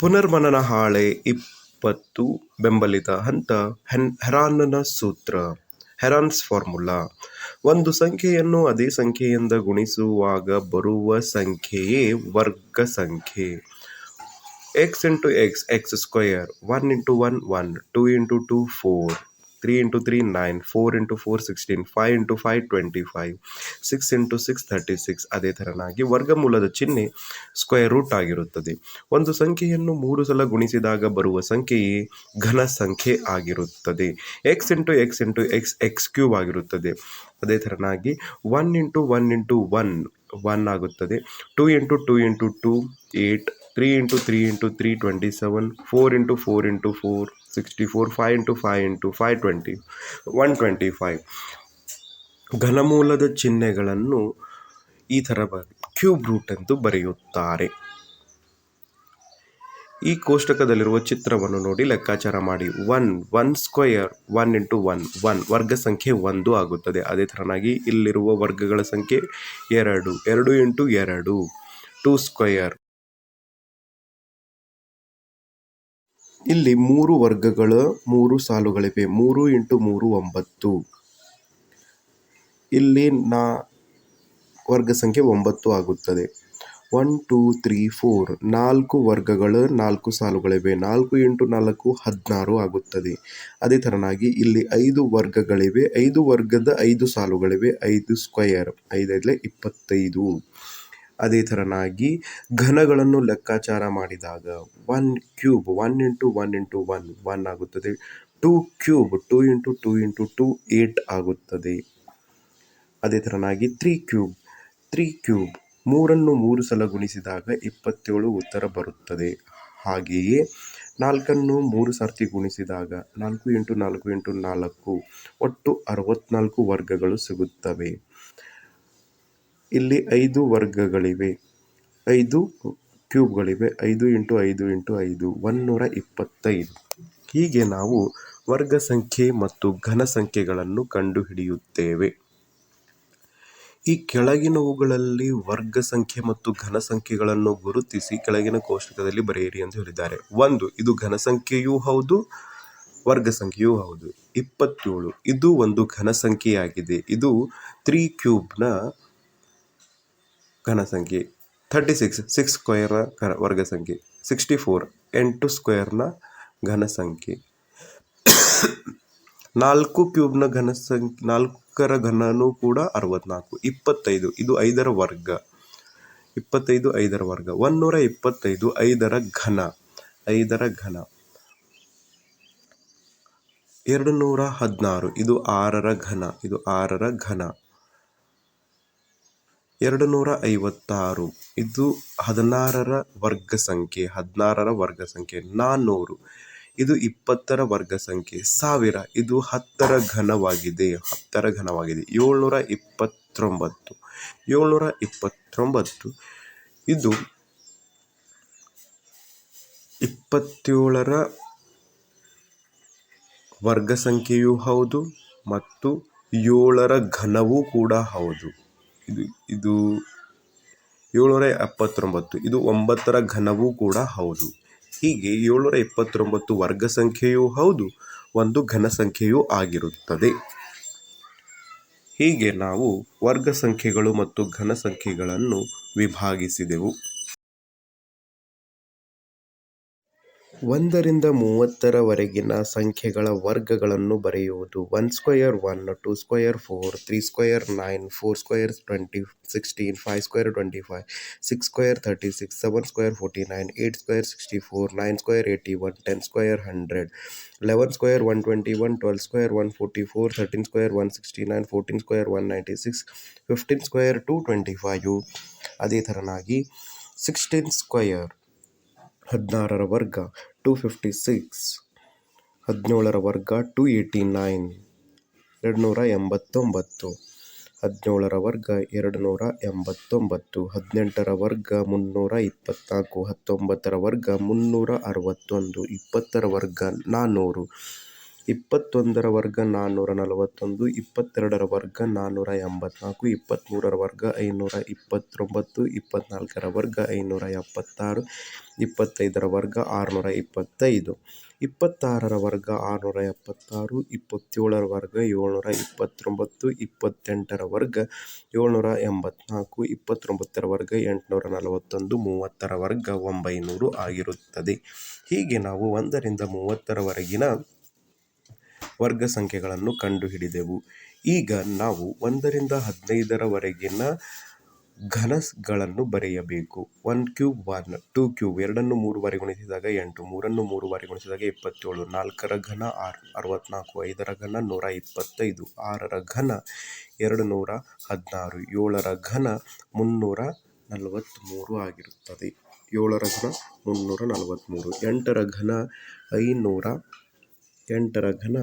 ಪುನರ್ಮನನ ಹಾಳೆ ಇಪ್ಪತ್ತು ಬೆಂಬಲಿತ ಹಂತ ಹೆನ್ ಹೆರಾನ್ನ ಸೂತ್ರ, ಹೆರಾನ್ಸ್ ಫಾರ್ಮುಲಾ. ಒಂದು ಸಂಖ್ಯೆಯನ್ನು ಅದೇ ಸಂಖ್ಯೆಯಿಂದ ಗುಣಿಸುವಾಗ ಬರುವ ಸಂಖ್ಯೆಯೇ ವರ್ಗ ಸಂಖ್ಯೆ. X into X X square one into one one two into two four three into three nine four into four sixteen five into five twenty five six into six thirty six ಅದೇ ಥರನಾಗಿ ವರ್ಗಮೂಲದ ಚಿಹ್ನೆ square root ಆಗಿರುತ್ತದೆ. ಒಂದು ಸಂಖ್ಯೆಯನ್ನು ಮೂರು ಸಲ ಗುಣಿಸಿದಾಗ ಬರುವ ಸಂಖ್ಯೆಯೇ ಘನ ಸಂಖ್ಯೆ ಆಗಿರುತ್ತದೆ. X into x into x x cube ಆಗಿರುತ್ತದೆ. ಅದೇ ಥರನಾಗಿ one into one into one one ಆಗುತ್ತದೆ. Two into two into two eight three into three into three twenty seven four into four into four sixty four five into five into five twenty one twenty five ಘನಮೂಲದ ಚಿಹ್ನೆಗಳನ್ನು ಈ ಥರ cube root ಎಂದು ಬರೆಯುತ್ತಾರೆ. ಈ ಕೋಷ್ಟಕದಲ್ಲಿರುವ ಚಿತ್ರವನ್ನು ನೋಡಿ ಲೆಕ್ಕಾಚಾರ ಮಾಡಿ. One one square one into one one ವರ್ಗ ಸಂಖ್ಯೆ ಒಂದು ಆಗುತ್ತದೆ. ಅದೇ ಥರನಾಗಿ ಇಲ್ಲಿರುವ ವರ್ಗಗಳ ಸಂಖ್ಯೆ ಎರಡು ಎರಡು ಇಂಟು ಎರಡು ಟು ಸ್ಕ್ವಯರ್ ಇಲ್ಲಿ ಮೂರು ವರ್ಗಗಳ, ಮೂರು ಸಾಲುಗಳಿವೆ. ಮೂರು ಇಂಟು ಮೂರು ಒಂಬತ್ತು. ಇಲ್ಲಿ ನಾ ವರ್ಗ ಸಂಖ್ಯೆ ಒಂಬತ್ತು ಆಗುತ್ತದೆ. ಒನ್ ಟೂ ತ್ರೀ ಫೋರ್ ನಾಲ್ಕು ವರ್ಗಗಳು, ನಾಲ್ಕು ಸಾಲುಗಳಿವೆ. ನಾಲ್ಕು ಇಂಟು ನಾಲ್ಕು ಹದಿನಾರು ಆಗುತ್ತದೆ. ಅದೇ ಥರನಾಗಿ ಇಲ್ಲಿ ಐದು ವರ್ಗಗಳಿವೆ. ಐದು ವರ್ಗದ ಐದು ಸಾಲುಗಳಿವೆ. ಐದು ಸ್ಕ್ವಯರ್ ಐದೈದಲೆ ಇಪ್ಪತ್ತೈದು. ಅದೇ ಥರನಾಗಿ ಘನಗಳನ್ನು ಲೆಕ್ಕಾಚಾರ ಮಾಡಿದಾಗ one cube one into one into one one ಆಗುತ್ತದೆ. Two cube two into two into two eight ಆಗುತ್ತದೆ. ಅದೇ ಥರನಾಗಿ ತ್ರೀ ಕ್ಯೂಬ್ ತ್ರೀ ಕ್ಯೂಬ್ ಮೂರನ್ನು ಮೂರು ಸಲ ಗುಣಿಸಿದಾಗ ಇಪ್ಪತ್ತೇಳು ಉತ್ತರ ಬರುತ್ತದೆ. ಹಾಗೆಯೇ ನಾಲ್ಕನ್ನು ಮೂರು ಸರ್ತಿ ಗುಣಿಸಿದಾಗ ನಾಲ್ಕು ಇಂಟು ನಾಲ್ಕು ಇಂಟು ನಾಲ್ಕು, ಒಟ್ಟು ಅರವತ್ನಾಲ್ಕು ವರ್ಗಗಳು ಸಿಗುತ್ತವೆ. ಇಲ್ಲಿ ಐದು ವರ್ಗಗಳಿವೆ. ಐದು ಕ್ಯೂಬ್ಗಳಿವೆ. ಐದು ಇಂಟು ಐದು ಇಂಟು ಐದು ಒನ್ನೂರ ಇಪ್ಪತ್ತೈದು. ಹೀಗೆ ನಾವು ವರ್ಗ ಸಂಖ್ಯೆ ಮತ್ತು ಘನ ಸಂಖ್ಯೆಗಳನ್ನು ಕಂಡುಹಿಡಿಯುತ್ತೇವೆ. ಈ ಕೆಳಗಿನವುಗಳಲ್ಲಿ ವರ್ಗ ಸಂಖ್ಯೆ ಮತ್ತು ಘನ ಸಂಖ್ಯೆಗಳನ್ನು ಗುರುತಿಸಿ ಕೆಳಗಿನ ಕೋಷ್ಟಕದಲ್ಲಿ ಬರೆಯಿರಿ ಎಂದು ಹೇಳಿದ್ದಾರೆ. ಒಂದು, ಇದು ಘನ ಸಂಖ್ಯೆಯೂ ಹೌದು, ವರ್ಗ ಸಂಖ್ಯೆಯೂ ಹೌದು. ಇಪ್ಪತ್ತೇಳು, ಇದು ಒಂದು ಘನ ಸಂಖ್ಯೆಯಾಗಿದೆ. ಇದು ತ್ರೀ ಕ್ಯೂಬ್ನ ಘನ ಸಂಖ್ಯೆ ಥರ್ಟಿ ಸಿಕ್ಸ್ ಸಿಕ್ಸ್ ಸ್ಕ್ವೇರ್ ವರ್ಗ ಸಂಖ್ಯೆ ಸಿಕ್ಸ್ಟಿ ಫೋರ್ ಎಂಟು ಸ್ಕ್ವೇರ್ನ ಘನ ಸಂಖ್ಯೆ. ನಾಲ್ಕು ಕ್ಯೂಬ್ನ ಘನ ಸಂಖ್ಯೆ, ನಾಲ್ಕರ ಘನನೂ ಕೂಡ ಅರವತ್ನಾಲ್ಕು, ಇಪ್ಪತ್ತೈದು, ಇದು ಐದರ ವರ್ಗ. ಇಪ್ಪತ್ತೈದು, ಐದರ ವರ್ಗ. ಒನ್ನೂರ ಇಪ್ಪತ್ತೈದು, ಐದರ ಘನ ಐದರ ಘನ. ಎರಡು ನೂರ ಹದಿನಾರು, ಇದು ಆರರ ಘನ, ಇದು ಆರರ ಘನ. ಎರಡು ನೂರ ಐವತ್ತಾರು ಇದು ಹದಿನಾರರ ವರ್ಗ ಸಂಖ್ಯೆ, ಹದಿನಾರರ ವರ್ಗ ಸಂಖ್ಯೆ ನಾನ್ನೂರು ಇದು ಇಪ್ಪತ್ತರ ವರ್ಗ ಸಂಖ್ಯೆ, ಸಾವಿರ. ಇದು ಹತ್ತರ ಘನವಾಗಿದೆ ಹತ್ತರ ಘನವಾಗಿದೆ. ಏಳ್ನೂರ ಇಪ್ಪತ್ತೊಂಬತ್ತು ಏಳ್ನೂರ ಇಪ್ಪತ್ತೊಂಬತ್ತು ಇದು ಇಪ್ಪತ್ತೇಳರ ವರ್ಗ ಸಂಖ್ಯೆಯೂ ಹೌದು ಮತ್ತು ಏಳರ ಘನವೂ ಕೂಡ ಹೌದು. ಇದು ಇದು ಏಳ್ನೂರ ಎಪ್ಪತ್ತೊಂಬತ್ತು, ಇದು ಒಂಬತ್ತರ ಘನವೂ ಕೂಡ ಹೌದು. ಹೀಗೆ ಏಳ್ನೂರ ಇಪ್ಪತ್ತೊಂಬತ್ತು ವರ್ಗ ಸಂಖ್ಯೆಯೂ ಹೌದು, ಒಂದು ಘನ ಸಂಖ್ಯೆಯೂ ಆಗಿರುತ್ತದೆ. ಹೀಗೆ ನಾವು ವರ್ಗ ಸಂಖ್ಯೆಗಳು ಮತ್ತು ಘನ ಸಂಖ್ಯೆಗಳನ್ನು ವಿಭಾಗಿಸಿದೆವು. ಒಂದರಿಂದ ಮೂವತ್ತರವರೆಗಿನ ಸಂಖ್ಯೆಗಳ ವರ್ಗಗಳನ್ನು ಬರೆಯುವುದು. One square one, two square four, three square nine, four square twenty, sixteen, five square twenty five, six square thirty six, seven square forty nine eight square sixty four, nine square eighty one, ten square hundred, eleven square one twenty one twelve square one forty four, thirteen square one sixty nine, fourteen square one ninety six, fifteen square two twenty five. ಅದೇ ಥರನಾಗಿ sixteen square ಹದಿನಾರರ ವರ್ಗ to fifty six ಹದಿನೇಳರ ವರ್ಗ to eighty nine ಎರಡು ನೂರ ಎಂಬತ್ತೊಂಬತ್ತು. ಹದಿನೇಳರ ವರ್ಗ ಎರಡು ನೂರ ಎಂಬತ್ತೊಂಬತ್ತು. ಹದಿನೆಂಟರ ವರ್ಗ, ಮುನ್ನೂರ ಇಪ್ಪತ್ತ್ನಾಲ್ಕು ಹತ್ತೊಂಬತ್ತರ ವರ್ಗ, ಮುನ್ನೂರ ಅರವತ್ತೊಂದು. ಇಪ್ಪತ್ತರ ವರ್ಗ ನಾನ್ನೂರು ಇಪ್ಪತ್ತೊಂದರ ವರ್ಗ ನಾನ್ನೂರ ನಲವತ್ತೊಂದು, ಇಪ್ಪತ್ತೆರಡರ ವರ್ಗ ನಾನ್ನೂರ ಎಂಬತ್ನಾಲ್ಕು ಇಪ್ಪತ್ತ್ಮೂರರ ವರ್ಗ ಐನೂರ ಇಪ್ಪತ್ತೊಂಬತ್ತು ಇಪ್ಪತ್ತ್ನಾಲ್ಕರ ವರ್ಗ ಐನೂರ ಎಪ್ಪತ್ತಾರು, ಇಪ್ಪತ್ತೈದರ ವರ್ಗ ಆರುನೂರ ಇಪ್ಪತ್ತೈದು, ಇಪ್ಪತ್ತಾರರ ವರ್ಗ ಆರುನೂರ ಎಪ್ಪತ್ತಾರು, ಇಪ್ಪತ್ತೇಳರ ವರ್ಗ ಏಳ್ನೂರ ಇಪ್ಪತ್ತೊಂಬತ್ತು, ಇಪ್ಪತ್ತೆಂಟರ ವರ್ಗ ಏಳ್ನೂರ ಎಂಬತ್ನಾಲ್ಕು, ಇಪ್ಪತ್ತೊಂಬತ್ತರ ವರ್ಗ ಎಂಟುನೂರ ನಲವತ್ತೊಂದು, ಮೂವತ್ತರ ವರ್ಗ ಒಂಬೈನೂರು ಆಗಿರುತ್ತದೆ. ಹೀಗೆ ನಾವು ಒಂದರಿಂದ ಮೂವತ್ತರವರೆಗಿನ ವರ್ಗ ಸಂಖ್ಯೆಗಳನ್ನು ಕಂಡುಹಿಡಿದೆವು. ಈಗ ನಾವು ಒಂದರಿಂದ ಹದಿನೈದರವರೆಗಿನ ಘನಗಳನ್ನು ಬರೆಯಬೇಕು. One cube one, two cube ಎರಡನ್ನು ಮೂರು ಬಾರಿ ಗುಣಿಸಿದಾಗ ಎಂಟು, ಮೂರನ್ನು ಮೂರು ಬಾರಿ ಗುಣಿಸಿದಾಗ ಇಪ್ಪತ್ತೇಳು ನಾಲ್ಕರ ಘನ ಆರು, ಅರವತ್ನಾಲ್ಕು, ಐದರ ಘನ ನೂರ ಇಪ್ಪತ್ತೈದು, ಆರರ ಘನ ಎರಡು ನೂರ ಹದಿನಾರು, ಏಳರ ಘನ ಮುನ್ನೂರ ನಲವತ್ತ್ಮೂರು ಆಗಿರುತ್ತದೆ. ಏಳರ ಘನ ಮುನ್ನೂರ ನಲವತ್ತ್ಮೂರು ಎಂಟರ ಘನ ಐನೂರ, ಎಂಟರ ಘನ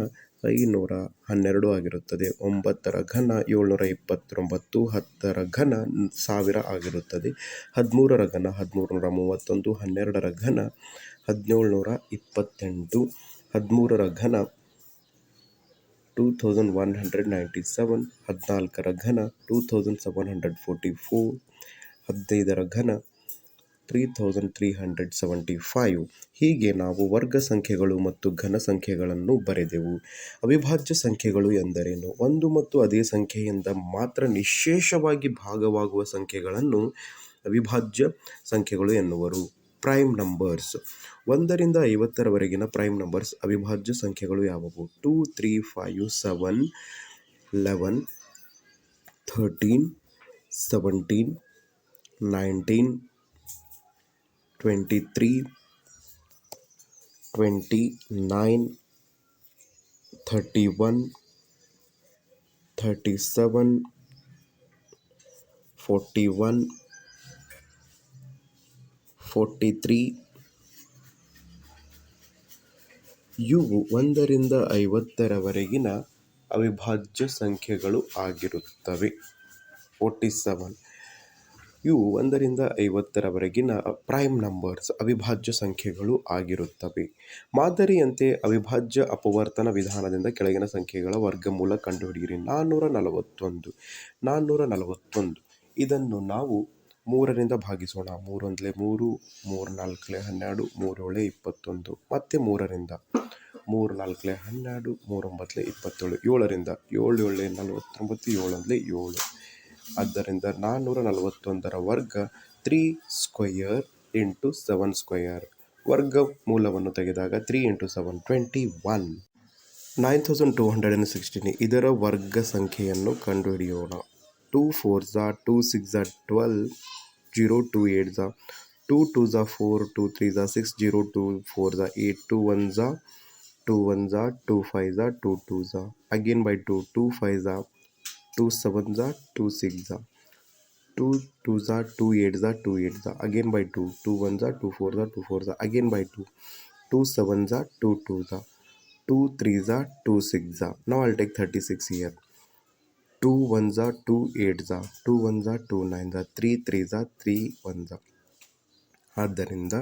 ಐನೂರ ಹನ್ನೆರಡು ಆಗಿರುತ್ತದೆ. ಒಂಬತ್ತರ ಘನ, ಏಳ್ನೂರ ಇಪ್ಪತ್ತೊಂಬತ್ತು, ಹತ್ತರ ಘನ, ಸಾವಿರ ಆಗಿರುತ್ತದೆ. ಹದಿಮೂರರ ಘನ ಹದಿಮೂರು ನೂರ ಮೂವತ್ತೊಂದು, ಹನ್ನೆರಡರ ಘನ ಹದಿನೇಳು ನೂರ ಇಪ್ಪತ್ತೆಂಟು, ಹದಿಮೂರರ ಘನ, two thousand one hundred ninety seven, ಹದಿನಾಲ್ಕರ ಘನ, two thousand seven hundred forty four, ಹದಿನೈದರ ಘನ three thousand three hundred seventy five ಹೀಗೆ ನಾವು ವರ್ಗ ಸಂಖ್ಯೆಗಳು ಮತ್ತು ಘನ ಸಂಖ್ಯೆಗಳನ್ನು ಬರೆದೆವು. ಅವಿಭಾಜ್ಯ ಸಂಖ್ಯೆಗಳು ಎಂದರೇನು? ಒಂದು ಮತ್ತು ಅದೇ ಸಂಖ್ಯೆಯಿಂದ ಮಾತ್ರ ನಿಶೇಷವಾಗಿ ಭಾಗವಾಗುವ ಸಂಖ್ಯೆಗಳನ್ನು ಅವಿಭಾಜ್ಯ ಸಂಖ್ಯೆಗಳು ಎನ್ನುವರು. ಪ್ರೈಮ್ ನಂಬರ್ಸ್ ಒಂದರಿಂದ ಐವತ್ತರವರೆಗಿನ ಪ್ರೈಮ್ ನಂಬರ್ಸ್ ಅವಿಭಾಜ್ಯ ಸಂಖ್ಯೆಗಳು ಯಾವುವು? Two three five seven eleven thirteen seventeen nineteen twenty three twenty nine thirty one thirty seven forty one forty three ಇವು ಒಂದರಿಂದ ಐವತ್ತರವರೆಗಿನ ಅವಿಭಾಜ್ಯ ಸಂಖ್ಯೆಗಳು ಆಗಿರುತ್ತವೆ. ಫೋರ್ಟಿ ಸೆವೆನ್ ಇವು ಒಂದರಿಂದ ಐವತ್ತರವರೆಗಿನ ಪ್ರೈಮ್ ನಂಬರ್ಸ್ ಅವಿಭಾಜ್ಯ ಸಂಖ್ಯೆಗಳು ಆಗಿರುತ್ತವೆ. ಮಾದರಿಯಂತೆ ಅವಿಭಾಜ್ಯ ಅಪವರ್ತನ ವಿಧಾನದಿಂದ ಕೆಳಗಿನ ಸಂಖ್ಯೆಗಳ ವರ್ಗಮೂಲ ಕಂಡುಹಿಡಿಯಿರಿ. ನಾನ್ನೂರ ನಲವತ್ತೊಂದು ನಾನ್ನೂರ ನಲವತ್ತೊಂದು ಇದನ್ನು ನಾವು ಮೂರರಿಂದ ಭಾಗಿಸೋಣ. ಮೂರೊಂದಲೇ ಮೂರು ಮೂರು ನಾಲ್ಕಲೆ ಹನ್ನೆರಡು, ಮೂರೇಳೆ ಇಪ್ಪತ್ತೊಂದು. ಮತ್ತೆ ಮೂರರಿಂದ ಮೂರು ನಾಲ್ಕಲೆ ಹನ್ನೆರಡು, ಮೂರೊಂಬತ್ತಲೇ ಇಪ್ಪತ್ತೇಳು, ಏಳರಿಂದ ಏಳು, ಏಳೇ ನಲವತ್ತೊಂಬತ್ತು, ಏಳೊಂದಲೇ ಏಳು. ಆದ್ದರಿಂದ ನಾನ್ನೂರ ನಲವತ್ತೊಂದರ ವರ್ಗ three square into seven square ವರ್ಗ ಮೂಲವನ್ನು ತೆಗೆದಾಗ three into seven twenty one nine thousand two hundred and sixteen ಇದರ ವರ್ಗ ಸಂಖ್ಯೆಯನ್ನು ಕಂಡುಹಿಡಿಯೋಣ. ಟೂ ಫೋರ್ ಝಾ ಟೂ ಸಿಕ್ಸ್ ಝಾ ಟ್ವೆಲ್ ಜೀರೋ ಟೂ ಏಟ್ ಝಾ ಟೂ ಟೂ ಝಾ ಫೋರ್ ಟೂ ತ್ರೀ ಝಾ ಸಿಕ್ಸ್ ಜೀರೋ ಟೂ ಫೋರ್ ಝಾ ಏಟ್ ಟೂ ಒನ್ ಝಾ ಟೂ ಒನ್ ಝಾ ಟೂ ಫೈವ್ ಝಾ two two Jha again by two two five Jha two seven ಝಾ two six ಝಾ two two ಝಾ ಟೂ ಏಟ್ ಝಾ two eight Jha again by two two one Jha two four ಝಾ two four Jha again by two two seven Jha two two ಝಾ two three ಝಾ two six ಝಾ ನಾವು I'll take thirty six here two one Jha two eight ಝಾ two one ಝಾ two nine ಝಾ three three ಝಾ three one ಝಾ ಆದ್ದರಿಂದ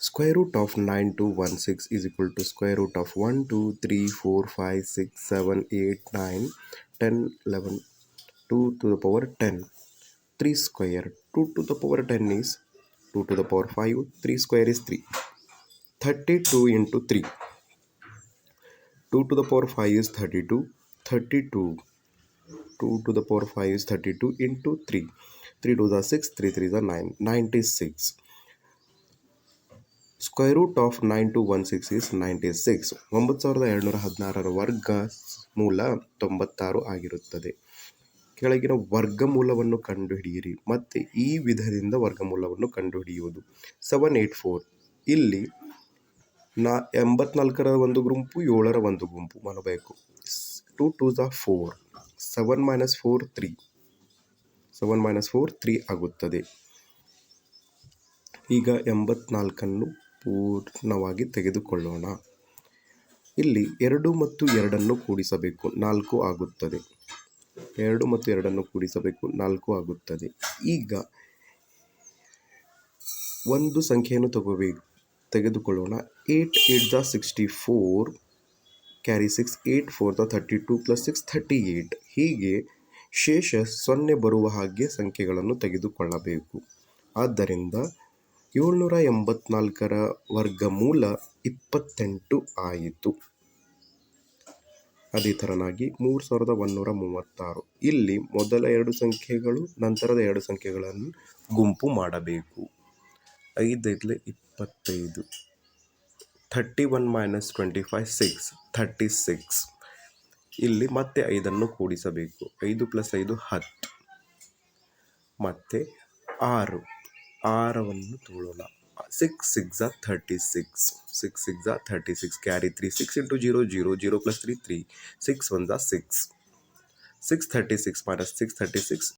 square root of nine two one six is equal to square root of one two three four five six seven eight nine ten eleven two to the power ten three square two to the power ten is two to the power five three square is three thirty two into three two to the power five is thirty two thirty two two to the power five is thirty two into three three to the six three three the nine ninety six square root of nine two one six is ninety six ಒಂಬತ್ತು ಸಾವಿರದ ಏಳ್ನೂರ ಹದಿನಾರರ ವರ್ಗ ಮೂಲ ತೊಂಬತ್ತಾರು ಆಗಿರುತ್ತದೆ. ಕೆಳಗಿನ ವರ್ಗಮೂಲವನ್ನು ಕಂಡುಹಿಡಿಯಿರಿ. ಮತ್ತು ಈ ವಿಧದಿಂದ ವರ್ಗಮೂಲವನ್ನು ಕಂಡುಹಿಡಿಯುವುದು. ಸೆವೆನ್ ಏಯ್ಟ್ ಫೋರ್ ಇಲ್ಲಿ ನಾ, ಎಂಬತ್ನಾಲ್ಕರ ಒಂದು ಗುಂಪು, ಏಳರ ಒಂದು ಗುಂಪು. ಮಾಡಬೇಕು two two ಝ four seven minus four three seven minus four three ಆಗುತ್ತದೆ. ಈಗ ಎಂಬತ್ನಾಲ್ಕನ್ನು ಪೂರ್ಣವಾಗಿ ತೆಗೆದುಕೊಳ್ಳೋಣ. ಇಲ್ಲಿ ಎರಡು ಮತ್ತು ಎರಡನ್ನು ಕೂಡಿಸಬೇಕು, ನಾಲ್ಕು ಆಗುತ್ತದೆ. ಎರಡು ಮತ್ತು ಎರಡನ್ನು ಕೂಡಿಸಬೇಕು, ನಾಲ್ಕು ಆಗುತ್ತದೆ. ಈಗ ಒಂದು ಸಂಖ್ಯೆಯನ್ನು ತಗೋಬೇಕು ತೆಗೆದುಕೊಳ್ಳೋಣ. Eight eight the sixty four, carry six, eight, four the thirty two plus six, thirty eight ಹೀಗೆ ಶೇಷ ಸೊನ್ನೆ ಬರುವ ಹಾಗೆ ಸಂಖ್ಯೆಗಳನ್ನು ತೆಗೆದುಕೊಳ್ಳಬೇಕು. ಆದ್ದರಿಂದ ಏಳ್ನೂರ ಎಂಬತ್ನಾಲ್ಕರ ವರ್ಗಮೂಲ ಇಪ್ಪತ್ತೆಂಟು ಆಯಿತು. ಅದೇ ತರನಾಗಿ ಮೂರು ಸಾವಿರದ ಒಂದೂರ ಮೂವತ್ತಾರು. ಇಲ್ಲಿ ಮೊದಲ ಎರಡು ಸಂಖ್ಯೆಗಳು, ನಂತರದ ಎರಡು ಸಂಖ್ಯೆಗಳನ್ನು ಗುಂಪು ಮಾಡಬೇಕು. ಐದೈದಲೆ ಇಪ್ಪತ್ತೈದು. Thirty one minus twenty five six thirty six ಇಲ್ಲಿ ಮತ್ತೆ ಐದನ್ನು ಕೂಡಿಸಬೇಕು. ಐದು ಪ್ಲಸ್ ಐದು, ಹತ್ತು. ಮತ್ತು ಆರು. ಆರವನ್ನು ತೋಳೋಣ. 6 6 are 36 6 6 are 36 carry 3 6 into 0 0 0 plus 3 3 6 1s are 6 636 minus 636